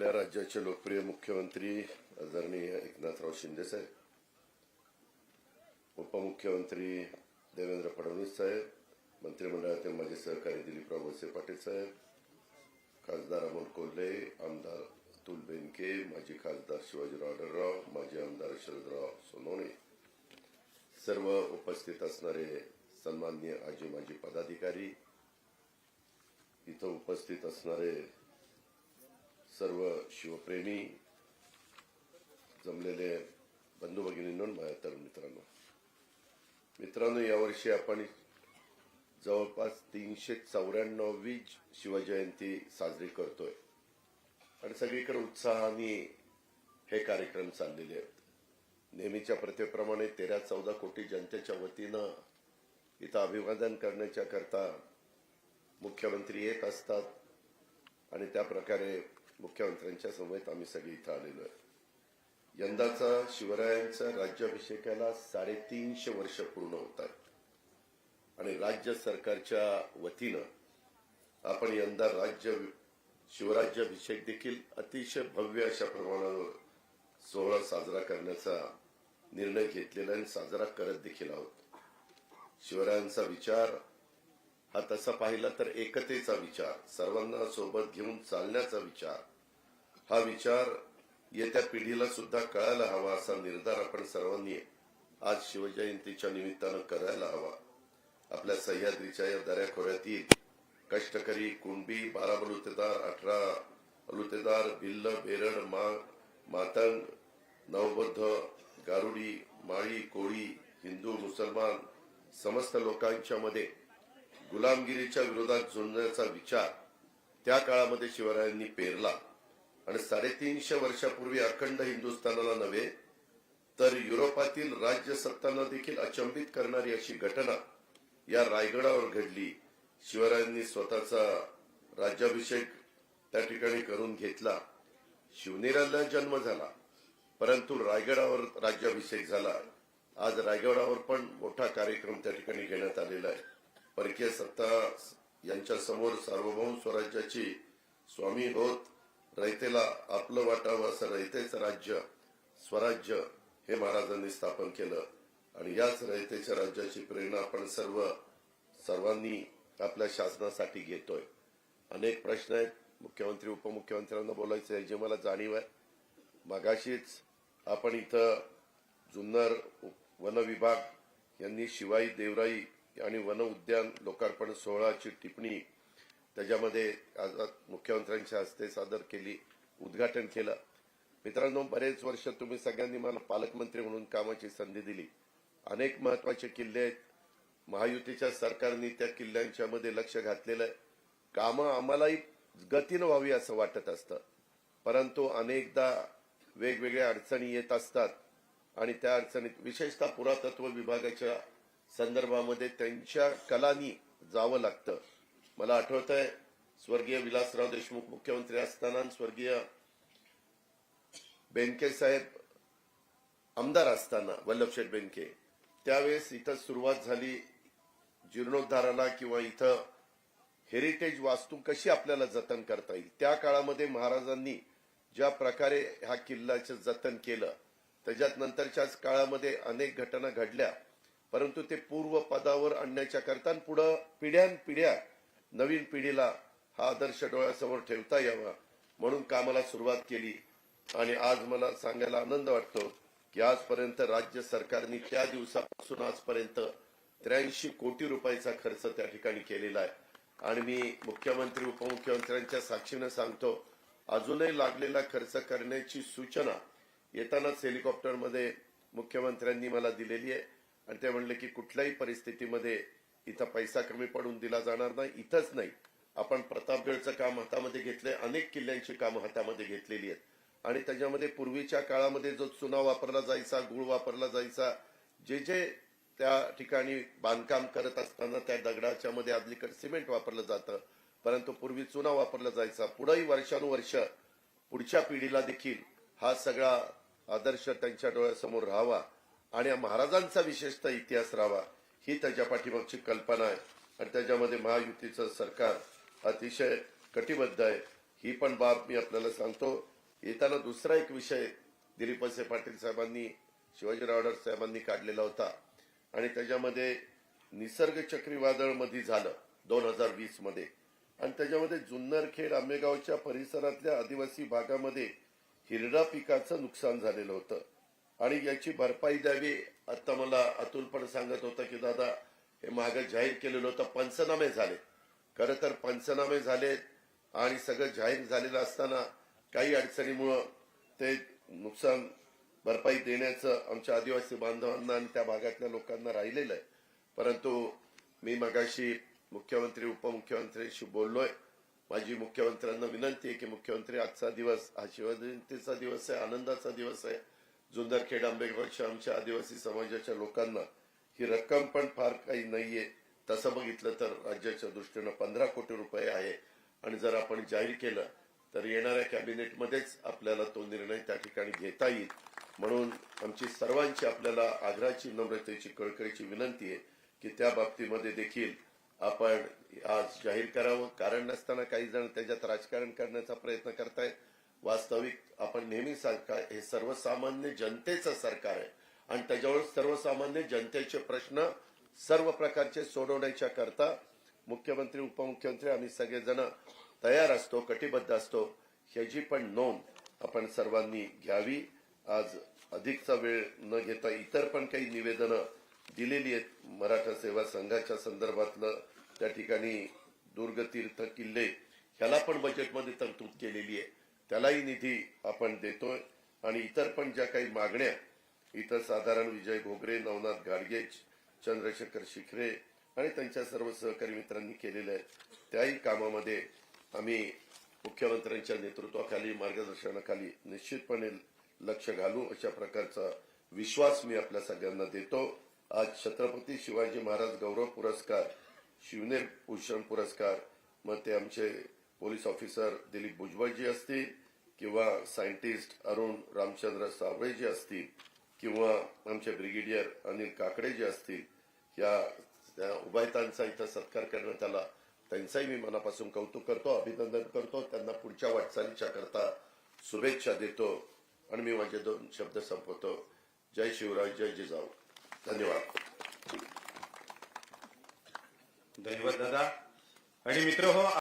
आपल्या राज्याचे लोकप्रिय मुख्यमंत्री आदरणीय एकनाथराव शिंदे साहेब उपमुख्यमंत्री देवेंद्र फडणवीस साहेब मंत्रिमंडळातील माझे सहकारी दिलीपराव वळसे पाटील साहेब खासदार अमोल कोल्हे आमदार अतुल बेनके माजी खासदार शिवाजीराव आढळराव माजी आमदार शरदराव सोनवणे सर्व उपस्थित असणारे सन्माननीय आजी माजी पदाधिकारी इथं उपस्थित असणारे सर्व शिवप्रेमी जमलेले बंधू भगिनींनो माझ्या तरुण मित्रांनो. मित्रांनो यावर्षी आपण जवळपास तीनशे चौऱ्याण्णववी शिवजयंती साजरी करतोय. आणि सगळीकडे उत्साहाने हे कार्यक्रम चाललेले आहेत. नेहमीच्या प्रथेप्रमाणे तेरा चौदा कोटी जनतेच्या वतीनं इथं अभिवादन करण्याच्या करता मुख्यमंत्री येत असतात. आणि त्या प्रकारे मुख्यमंत्र्यांच्या समवेत आम्ही सगळे इथं आलेलो आहे. यंदाचा शिवरायांचा राज्याभिषेकाला साडेतीनशे वर्ष पूर्ण होत आहेत आणि राज्य सरकारच्या वतीनं आपण यंदा राज्य शिवराज्याभिषेक देखील अतिशय भव्य अशा प्रमाणावर सोहळा साजरा करण्याचा निर्णय घेतलेला आणि साजरा करत देखील आहोत. शिवरायांचा विचार हा तसा पाहिला तर एकतेचा विचार सर्वांना सोबत घेऊन चालण्याचा विचार हा विचार येत्या पिढीला सुद्धा कळायला हवा असा निर्धार आपण सर्वांनी आज शिवजयंतीच्या निमित्तानं करायला हवा. आपल्या सह्याद्रीच्या या दऱ्याखोऱ्यातील कष्टकरी कुंबी बारा बलुतेदार अठरा बलुतेदार भिल्ल बेरड मा मातंग नवबद्ध गारुडी माळी कोळी हिंदू मुसलमान समस्त लोकांच्या मध्ये गुलामगिरीच्या विरोधात झुंजण्याचा विचार त्या काळामध्ये शिवरायांनी पेरला. आणि साडेतीनशे वर्षापूर्वी अखंड हिंदुस्थानाला नव्हे तर युरोपातील राज्य सत्तांना देखील अचंबित करणारी अशी घटना या रायगडावर घडली. शिवरायांनी स्वतःचा राज्याभिषेक त्या ठिकाणी करून घेतला. शिवनेराला जन्म झाला परंतु रायगडावर राज्याभिषेक झाला. आज रायगडावर पण मोठा कार्यक्रम त्या ठिकाणी घेण्यात आलेला आहे. परकीय सत्ता यांच्या समोर सार्वभौम स्वराज्याची स्वामी होत रयतेला आपलं वाटावं असं रयतेचं राज्य स्वराज्य हे महाराजांनी स्थापन केलं. आणि याच रयतेच्या राज्याची प्रेरणा आपण सर्व सर्वांनी आपल्या शासनासाठी घेतोय. अनेक प्रश्न आहेत. मुख्यमंत्री उपमुख्यमंत्र्यांना बोलायचं आहे. जे मला जाणीव आहे. मगाशीच आपण इथं जुन्नर वन विभाग यांनी शिवाई देवराई आणि वन उद्यान लोकार्पण सोहळाची टिप्पणी त्याच्यामध्ये आज मुख्यमंत्र्यांच्या हस्ते सादर केली उद्घाटन केलं. मित्रांनो बरेच वर्ष तुम्ही सगळ्यांनी मला पालकमंत्री म्हणून कामाची संधी दिली. अनेक महत्त्वाचे किल्ले आहेत. महायुतीच्या सरकारने त्या किल्ल्यांच्या मध्ये लक्ष घातलेलं आहे. कामं आम्हालाही गतीनं व्हावी असं वाटत असतं. परंतु अनेकदा वेगवेगळ्या अडचणी येत असतात आणि त्या अडचणीत विशेषतः पुरातत्व विभागाच्या संदर्भामध्ये त्यांच्या कलानी जावं लागतं. मला आठवत आहे स्वर्गीय विलासराव देशमुख मुख्यमंत्री असताना स्वर्गीय बेनके साहेब आमदार असताना वल्लभशेठ बेनके त्यावेळेस इथं सुरुवात झाली जीर्णोद्धाराला किंवा इथं हेरिटेज वास्तू कशी आपल्याला जतन करता येईल? त्या काळामध्ये महाराजांनी ज्या प्रकारे ह्या किल्ल्याचं जतन केलं त्याच्यात नंतरच्याच काळामध्ये अनेक घटना घडल्या परंतु ते पूर्व पदावर आणण्याच्या करता पुढं पिढ्यान पिढ्या नवीन पिढीला हा आदर्श डोळ्यासमोर ठेवता यावा म्हणून कामाला सुरुवात केली. आणि आज मला सांगायला आनंद वाटतो की आजपर्यंत राज्य सरकारने त्या दिवसापासून आजपर्यंत त्र्याऐंशी कोटी रुपयाचा खर्च त्या ठिकाणी केलेला आहे. आणि मी मुख्यमंत्री उपमुख्यमंत्र्यांच्या साक्षीनं सांगतो अजूनही लागलेला खर्च करण्याची सूचना येतानाच हेलिकॉप्टरमध्ये मुख्यमंत्र्यांनी मला दिलेली आहे. आणि ते म्हणले की कुठल्याही परिस्थितीमध्ये इथं पैसा कमी पडून दिला जाणार नाही इथंच नाही. आपण प्रतापगडचं काम हातामध्ये घेतलंय अनेक किल्ल्यांची कामं हातामध्ये घेतलेली आहेत. आणि त्याच्यामध्ये पूर्वीच्या काळामध्ये जो चुना वापरला जायचा गुळ वापरला जायचा जे जे त्या ठिकाणी बांधकाम करत असताना त्या दगडाच्या मध्ये आदलीकडे सिमेंट वापरलं जातं परंतु पूर्वी चुना वापरला जायचा. पुढेही वर्षानुवर्ष पुढच्या पिढीला देखील हा सगळा आदर्श त्यांच्या डोळ्यासमोर राहावा आणि महाराजांचा विशेषतः इतिहास राहावा. ही त्याच्या पाठीमागची कल्पना आहे. आणि त्याच्यामध्ये महायुतीचं सरकार अतिशय कटिबद्ध आहे. ही पण बाब मी आपल्याला सांगतो. येताना दुसरा एक विषय दिलीप पाटील साहेबांनी शिवाजीराव रावडर साहेबांनी काढलेला होता. आणि त्याच्यामध्ये निसर्ग चक्रीवादळमध्ये झालं दोन हजार वीसमध्ये आणि त्याच्यामध्ये जुन्नरखेड आंबेगावच्या परिसरातल्या आदिवासी भागामध्ये हिरडा पिकाचं नुकसान झालेलं होतं. आणि याची भरपाई द्यावी. आता मला अतुल पण सांगत होता की दादा हे मागं जाहीर केलेलं होतं पंचनामे झाले. खरं तर पंचनामे झाले आणि सगळं जाहीर झालेलं असताना काही अडचणीमुळं ते नुकसान भरपाई देण्याचं आमच्या आदिवासी बांधवांना आणि त्या भागातल्या लोकांना राहिलेलं आहे. परंतु मी मगाशी मुख्यमंत्री उपमुख्यमंत्र्यांशी बोललोय. माझी मुख्यमंत्र्यांना विनंती आहे की मुख्यमंत्री आजचा दिवस हा शिवजयंतीचा दिवस आहे आनंदाचा दिवस आहे. जुन्नरखेड आंबेगावच्या आमच्या आदिवासी समाजाच्या लोकांना ही रक्कम पण फार काही नाहीये. तसं बघितलं तर राज्याच्या दृष्टीनं पंधरा कोटी रुपये आहे. आणि जर आपण जाहीर केलं तर येणाऱ्या कॅबिनेटमध्येच आपल्याला तो निर्णय त्या ठिकाणी घेता येईल. म्हणून आमची सर्वांची आपल्याला आग्रहाची नम्रतेची कळकळीची विनंती आहे की त्या बाबतीमध्ये देखील आपण आज जाहीर करावं. कारण नसताना काही जण त्याच्यात राजकारण करण्याचा प्रयत्न करतायत. वास्तविक आपण नेहमी सरकार हे सर्वसामान्य जनतेचं सरकार आहे. आणि त्याच्यावर सर्वसामान्य जनतेचे प्रश्न सर्व प्रकारचे सोडवण्याच्या करता मुख्यमंत्री उपमुख्यमंत्री आम्ही सगळेजण तयार असतो कटिबद्ध असतो. ह्याची पण नोंद आपण सर्वांनी घ्यावी. आज अधिकचा वेळ न घेता इतर पण काही निवेदनं दिलेली आहेत. मराठा सेवा संघाच्या संदर्भातलं त्या ठिकाणी दुर्ग तीर्थ किल्ले ह्याला पण बजेटमध्ये तरतूद केलेली आहे. त्यालाही निधी आपण देतोय. आणि इतर पण ज्या काही मागण्या इतर साधारण विजय घोगरे नवनाथ गाडगे चंद्रशेखर शिखरे आणि त्यांच्या सर्व सहकारी मित्रांनी केलेल्या आहेत त्याही कामामध्ये आम्ही मुख्यमंत्र्यांच्या नेतृत्वाखाली मार्गदर्शनाखाली निश्चितपणे लक्ष घालू. अशा प्रकारचा विश्वास मी आपल्या सगळ्यांना देतो. आज छत्रपती शिवाजी महाराज गौरव पुरस्कार शिवनेर भूषण पुरस्कार मग ते आमचे पोलीस ऑफिसर दिलीप भुजबळजी असतील किंवा सायंटिस्ट अरुण रामचंद्र सावळेजी असतील किंवा आमचे ब्रिगेडियर अनिल काकडे जे असतील या उभयतांचा उभायतांचा इथं सत्कार करण्यात आला त्यांचाही मी मनापासून कौतुक करतो अभिनंदन करतो त्यांना पुढच्या वाटचालीच्या करता शुभेच्छा देतो आणि मी माझे दोन शब्द संपवतो. जय शिवराय जय जिजाऊ. धन्यवाद. धन्यवाद दादा. आणि मित्र हो